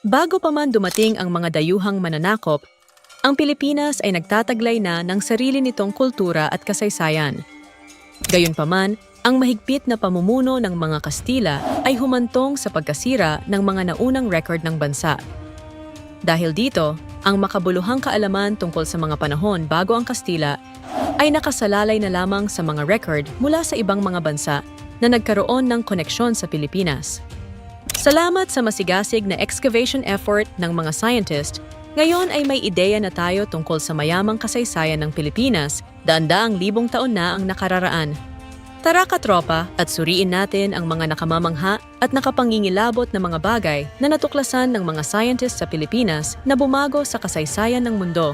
Bago pa man dumating ang mga dayuhang mananakop, ang Pilipinas ay nagtataglay na ng sarili nitong kultura at kasaysayan. Gayunpaman, ang mahigpit na pamumuno ng mga Kastila ay humantong sa pagkasira ng mga naunang record ng bansa. Dahil dito, ang makabuluhang kaalaman tungkol sa mga panahon bago ang Kastila ay nakasalalay na lamang sa mga record mula sa ibang mga bansa na nagkaroon ng koneksyon sa Pilipinas. Salamat sa masigasig na excavation effort ng mga scientist, ngayon ay may ideya na tayo tungkol sa mayamang kasaysayan ng Pilipinas, daan-daang libong taon na ang nakararaan. Tara katropa at suriin natin ang mga nakamamangha at nakapangingilabot na mga bagay na natuklasan ng mga scientists sa Pilipinas na bumago sa kasaysayan ng mundo.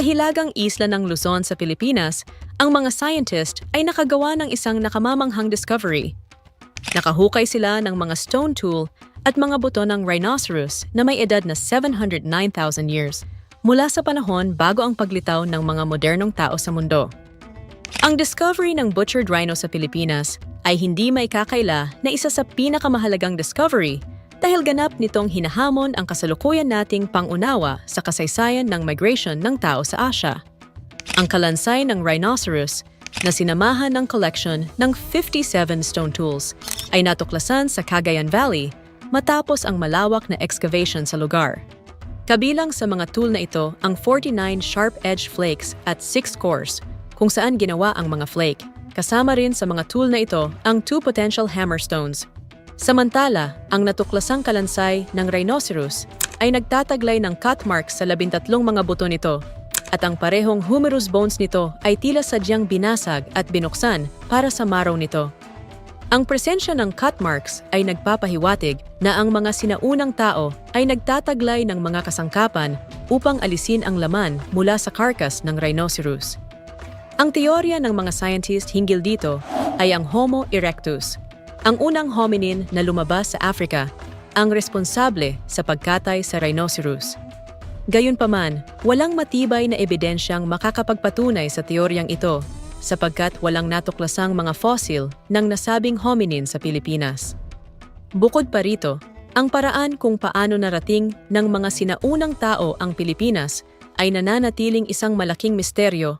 Sa hilagang isla ng Luzon sa Pilipinas, ang mga scientist ay nakagawa ng isang nakamamanghang discovery. Nakahukay sila ng mga stone tool at mga buto ng rhinoceros na may edad na 709,000 years mula sa panahon bago ang paglitaw ng mga modernong tao sa mundo. Ang discovery ng butchered rhino sa Pilipinas ay hindi may kakaila na isa sa pinakamahalagang discovery dahil ganap nitong hinahamon ang kasalukuyan nating pangunawa sa kasaysayan ng migration ng tao sa Asia. Ang kalansay ng rhinoceros na sinamahan ng collection ng 57 stone tools ay natuklasan sa Cagayan Valley matapos ang malawak na excavation sa lugar. Kabilang sa mga tool na ito ang 49 sharp-edged flakes at 6 cores kung saan ginawa ang mga flake. Kasama rin sa mga tool na ito ang two potential hammerstones. Samantala, ang natuklasang kalansay ng rhinoceros ay nagtataglay ng cut marks sa labintatlong mga buto nito at ang parehong humerus bones nito ay tila sadyang binasag at binuksan para sa maraw nito. Ang presensya ng cut marks ay nagpapahiwatig na ang mga sinaunang tao ay nagtataglay ng mga kasangkapan upang alisin ang laman mula sa carcass ng rhinoceros. Ang teorya ng mga scientist hinggil dito ay ang Homo erectus, ang unang hominin na lumabas sa Africa, ang responsable sa pagkatay sa rhinoceros. Gayunpaman, walang matibay na ebidensyang makakapagpatunay sa teoryang ito sapagkat walang natuklasang mga fossil ng nasabing hominin sa Pilipinas. Bukod pa rito, ang paraan kung paano narating ng mga sinaunang tao ang Pilipinas ay nananatiling isang malaking misteryo.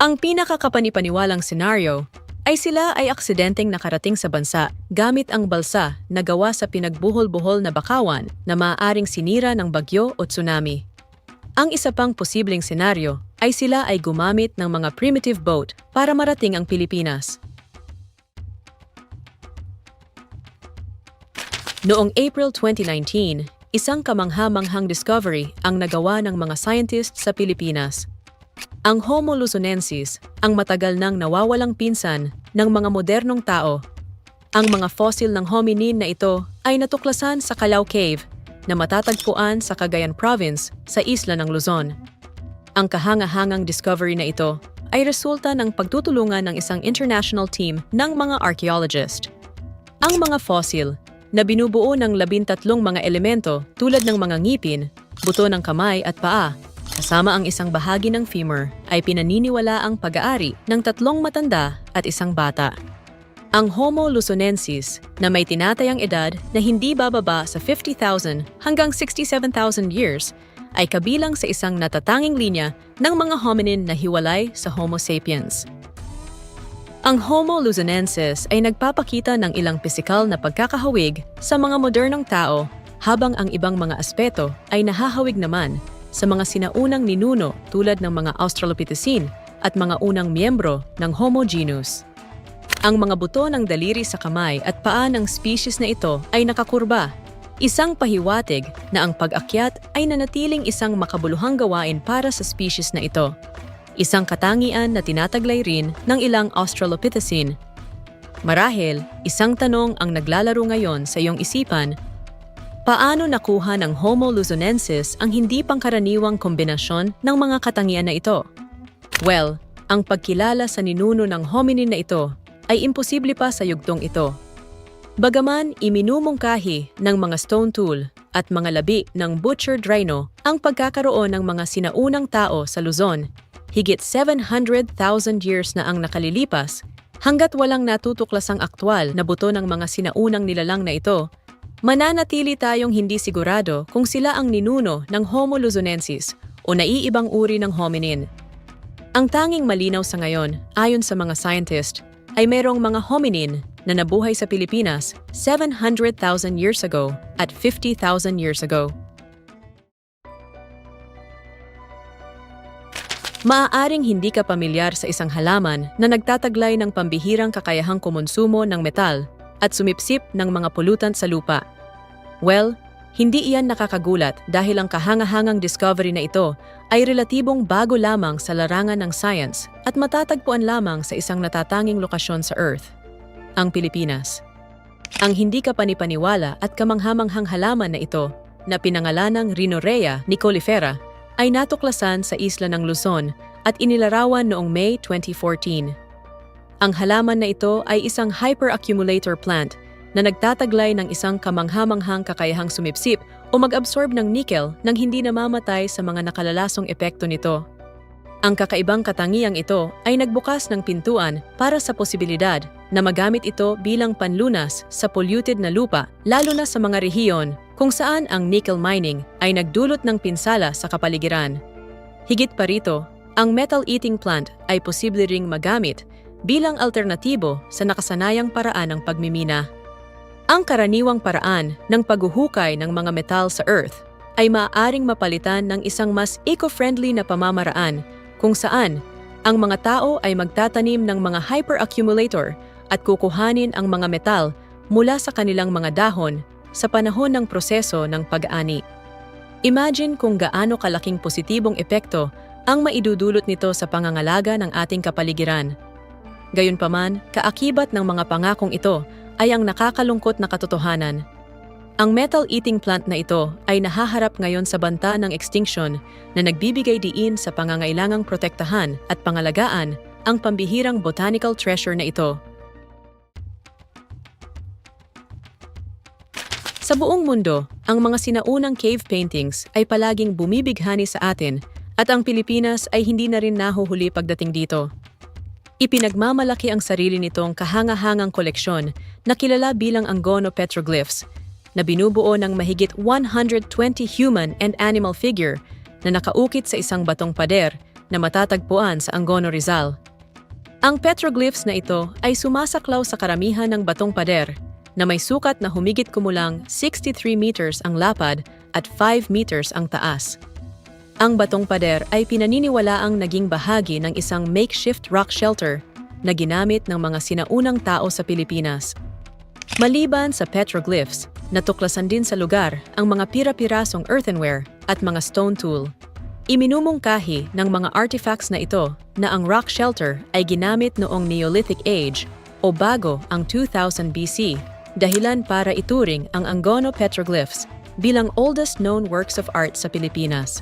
Ang pinakakapanipaniwalang senaryo ay sila ay aksidenteng nakarating sa bansa gamit ang balsa na gawa sa pinagbuhol-buhol na bakawan na maaaring sinira ng bagyo o tsunami. Ang isa pang posibleng senaryo ay sila ay gumamit ng mga primitive boat para marating ang Pilipinas. Noong April 2019, isang kamangha-manghang discovery ang nagawa ng mga scientists sa Pilipinas. Ang Homo luzonensis, ang matagal nang nawawalang pinsan ng mga modernong tao. Ang mga fossil ng hominin na ito ay natuklasan sa Calao Cave na matatagpuan sa Cagayan Province sa isla ng Luzon. Ang kahanga-hangang discovery na ito ay resulta ng pagtutulungan ng isang international team ng mga archaeologist. Ang mga fossil na binubuo ng labintatlong mga elemento tulad ng mga ngipin, buto ng kamay at paa, kasama ang isang bahagi ng femur ay pinaniniwala ang pag-aari ng tatlong matanda at isang bata. Ang Homo luzonensis na may tinatayang edad na hindi bababa sa 50,000 hanggang 67,000 years ay kabilang sa isang natatanging linya ng mga hominin na hiwalay sa Homo sapiens. Ang Homo luzonensis ay nagpapakita ng ilang pisikal na pagkakahawig sa mga modernong tao habang ang ibang mga aspeto ay nahahawig naman sa mga sinaunang ninuno tulad ng mga Australopithecine at mga unang miyembro ng Homo genus. Ang mga buto ng daliri sa kamay at paa ng species na ito ay nakakurba, isang pahiwatig na ang pag-akyat ay nanatiling isang makabuluhang gawain para sa species na ito. Isang katangian na tinataglay rin ng ilang Australopithecine. Marahil, isang tanong ang naglalaro ngayon sa iyong isipan, paano nakuha ng Homo luzonensis ang hindi pangkaraniwang kombinasyon ng mga katangian na ito? Well, ang pagkilala sa ninuno ng hominin na ito ay imposible pa sa yugtong ito. Bagaman iminumungkahi ng mga stone tool at mga labi ng butchered rhino ang pagkakaroon ng mga sinaunang tao sa Luzon, higit 700,000 years na ang nakalilipas, hanggat walang natutuklasang aktwal na buto ng mga sinaunang nilalang na ito, mananatili tayong hindi sigurado kung sila ang ninuno ng Homo luzonensis o naiibang uri ng hominin. Ang tanging malinaw sa ngayon, ayon sa mga scientist, ay mayroong mga hominin na nabuhay sa Pilipinas 700,000 years ago at 50,000 years ago. Maaaring hindi ka pamilyar sa isang halaman na nagtataglay ng pambihirang kakayahang kumonsumo ng metal at sumipsip ng mga polutant sa lupa. Well, hindi iyan nakakagulat dahil ang kahangahangang discovery na ito ay relatibong bago lamang sa larangan ng science at matatagpuan lamang sa isang natatanging lokasyon sa Earth, ang Pilipinas. Ang hindi ka panipaniwala at kamanghamanghang halaman na ito, na pinangalanang Rhinorrhea nicolifera, ay natuklasan sa isla ng Luzon at inilarawan noong May 2014. Ang halaman na ito ay isang hyperaccumulator plant na nagtataglay ng isang kamanghamanghang kakayahang sumipsip o mag-absorb ng nickel nang hindi namamatay sa mga nakalalasong epekto nito. Ang kakaibang katangiang ito ay nagbukas ng pintuan para sa posibilidad na magamit ito bilang panlunas sa polluted na lupa lalo na sa mga rehiyon kung saan ang nickel mining ay nagdulot ng pinsala sa kapaligiran. Higit pa rito, ang metal-eating plant ay posible ring magamit bilang alternatibo sa nakasanayang paraan ng pagmimina. Ang karaniwang paraan ng paghuhukay ng mga metal sa Earth ay maaaring mapalitan ng isang mas eco-friendly na pamamaraan kung saan ang mga tao ay magtatanim ng mga hyperaccumulator at kukuhanin ang mga metal mula sa kanilang mga dahon sa panahon ng proseso ng pag-ani. Imagine kung gaano kalaking positibong epekto ang maidudulot nito sa pangangalaga ng ating kapaligiran. Gayunpaman, kaakibat ng mga pangakong ito ay ang nakakalungkot na katotohanan. Ang metal-eating plant na ito ay nahaharap ngayon sa banta ng extinction na nagbibigay diin sa pangangailangang protektahan at pangalagaan ang pambihirang botanical treasure na ito. Sa buong mundo, ang mga sinaunang cave paintings ay palaging bumibighani sa atin at ang Pilipinas ay hindi na rin nahuhuli pagdating dito. Ipinagmamalaki ang sarili nitong kahangahangang koleksyon na kilala bilang Angono Petroglyphs na binubuo ng mahigit 120 human and animal figure na nakaukit sa isang batong pader na matatagpuan sa Angono Rizal. Ang petroglyphs na ito ay sumasaklaw sa karamihan ng batong pader na may sukat na humigit kumulang 63 meters ang lapad at 5 meters ang taas. Ang batong pader ay pinaniniwalaang naging bahagi ng isang makeshift rock shelter na ginamit ng mga sinaunang tao sa Pilipinas. Maliban sa petroglyphs, natuklasan din sa lugar ang mga pira-pirasong earthenware at mga stone tool. Iminumungkahi ng mga artifacts na ito na ang rock shelter ay ginamit noong Neolithic Age o bago ang 2000 BC dahilan para ituring ang Angono petroglyphs bilang oldest known works of art sa Pilipinas.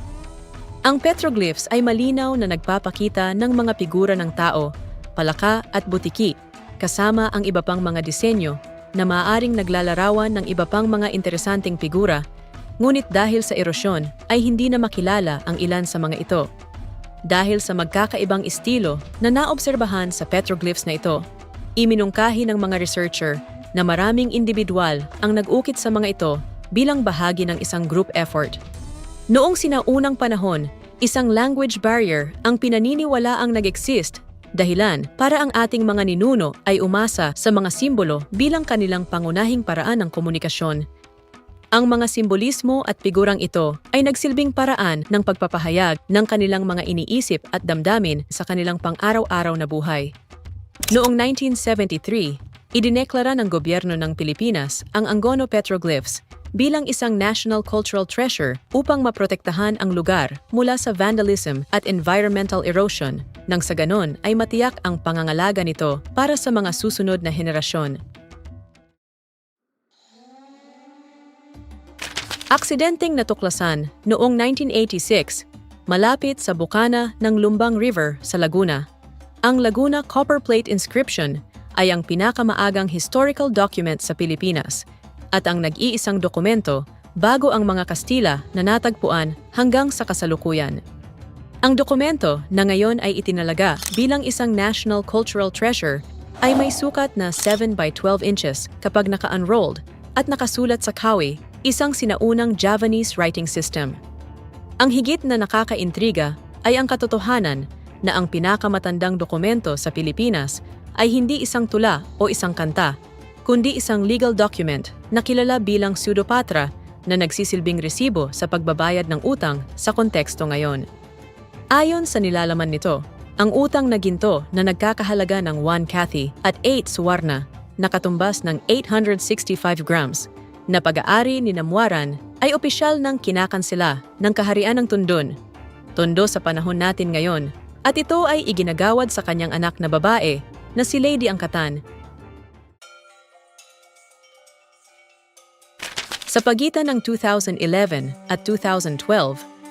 Ang petroglyphs ay malinaw na nagpapakita ng mga figura ng tao, palaka at butiki, kasama ang iba pang mga disenyo na maaaring naglalarawan ng iba pang mga interesanteng figura, ngunit dahil sa erosyon ay hindi na makilala ang ilan sa mga ito. Dahil sa magkakaibang estilo na naobserbahan sa petroglyphs na ito, iminungkahi ng mga researcher na maraming individual ang nag-ukit sa mga ito bilang bahagi ng isang group effort. Noong sinaunang panahon, isang language barrier ang pinaniniwala ang nag-exist dahilan para ang ating mga ninuno ay umasa sa mga simbolo bilang kanilang pangunahing paraan ng komunikasyon. Ang mga simbolismo at figurang ito ay nagsilbing paraan ng pagpapahayag ng kanilang mga iniisip at damdamin sa kanilang pang-araw-araw na buhay. Noong 1973, idineklara ng gobyerno ng Pilipinas ang Angono Petroglyphs bilang isang national cultural treasure upang maprotektahan ang lugar mula sa vandalism at environmental erosion nang sa ganon ay matiyak ang pangangalaga nito para sa mga susunod na henerasyon. Aksidenteng natuklasan noong 1986 malapit sa bukana ng Lumbang River sa Laguna. Ang Laguna Copper Plate inscription ay ang pinakamaagang historical document sa Pilipinas at ang nag-iisang dokumento bago ang mga Kastila na natagpuan hanggang sa kasalukuyan. Ang dokumento na ngayon ay itinalaga bilang isang national cultural treasure ay may sukat na 7 by 12 inches kapag naka-unrolled at nakasulat sa kawi, isang sinaunang Javanese writing system. Ang higit na nakakaintriga ay ang katotohanan na ang pinakamatandang dokumento sa Pilipinas ay hindi isang tula o isang kanta, kundi isang legal document na kilala bilang pseudopatra na nagsisilbing resibo sa pagbabayad ng utang sa konteksto ngayon. Ayon sa nilalaman nito, ang utang na ginto na nagkakahalaga ng 1 Cathy at 8 Suwarna na katumbas ng 865 grams na pag-aari ni Namuaran ay opisyal ng kinakansela ng Kaharian ng Tundon. Tondo sa panahon natin ngayon at ito ay iginagawad sa kanyang anak na babae na si Lady Angkatan. Sa pagitan ng 2011 at 2012,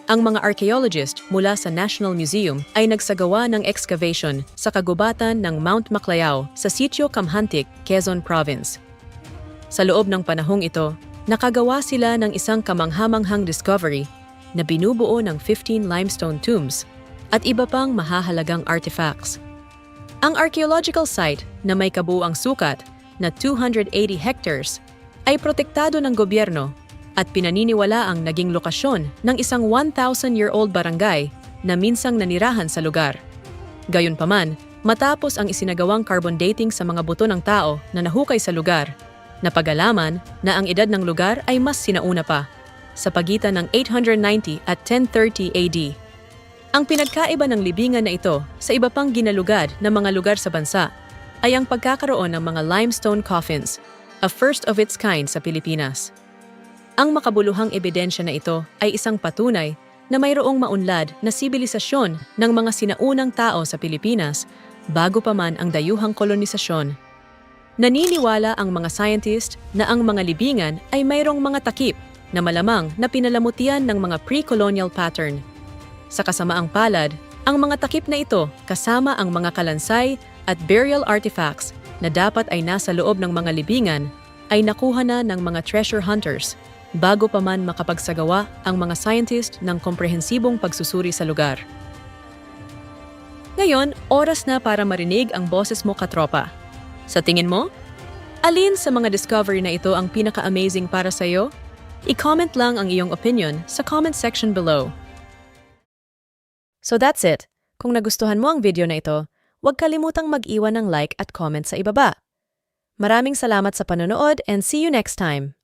ang mga archaeologist mula sa National Museum ay nagsagawa ng excavation sa kagubatan ng Mount Maclayao sa Sitio Kamhantik, Quezon Province. Sa loob ng panahong ito, nakagawa sila ng isang kamanghamanghang discovery na binubuo ng 15 limestone tombs at iba pang mahahalagang artifacts. Ang archaeological site na may kabuang sukat na 280 hectares ay protektado ng gobyerno at pinaniniwala ang naging lokasyon ng isang 1,000-year-old barangay na minsang nanirahan sa lugar. Gayunpaman, matapos ang isinagawang carbon dating sa mga buto ng tao na nahukay sa lugar, napagalaman na ang edad ng lugar ay mas sinauna pa, sa pagitan ng 890 at 1030 AD. Ang pinagkaiba ng libingan na ito sa iba pang ginalugad na mga lugar sa bansa ay ang pagkakaroon ng mga limestone coffins, a first of its kind sa Pilipinas. Ang makabuluhang ebidensya na ito ay isang patunay na mayroong maunlad na sibilisasyon ng mga sinaunang tao sa Pilipinas bago pa man ang dayuhang kolonisasyon. Naniniwala ang mga scientist na ang mga libingan ay mayroong mga takip na malamang na pinalamutian ng mga pre-colonial pattern. Sa kasamaang palad, ang mga takip na ito kasama ang mga kalansay at burial artifacts na dapat ay nasa loob ng mga libingan ay nakuha na ng mga treasure hunters bago pa man makapagsagawa ang mga scientist ng komprehensibong pagsusuri sa lugar. Ngayon, oras na para marinig ang boses mo katropa. Sa tingin mo, alin sa mga discovery na ito ang pinaka-amazing para sa iyo? I-comment lang ang iyong opinion sa comment section below. So that's it. Kung nagustuhan mo ang video na ito, huwag kalimutang mag-iwan ng like at comment sa ibaba. Maraming salamat sa panonood and see you next time!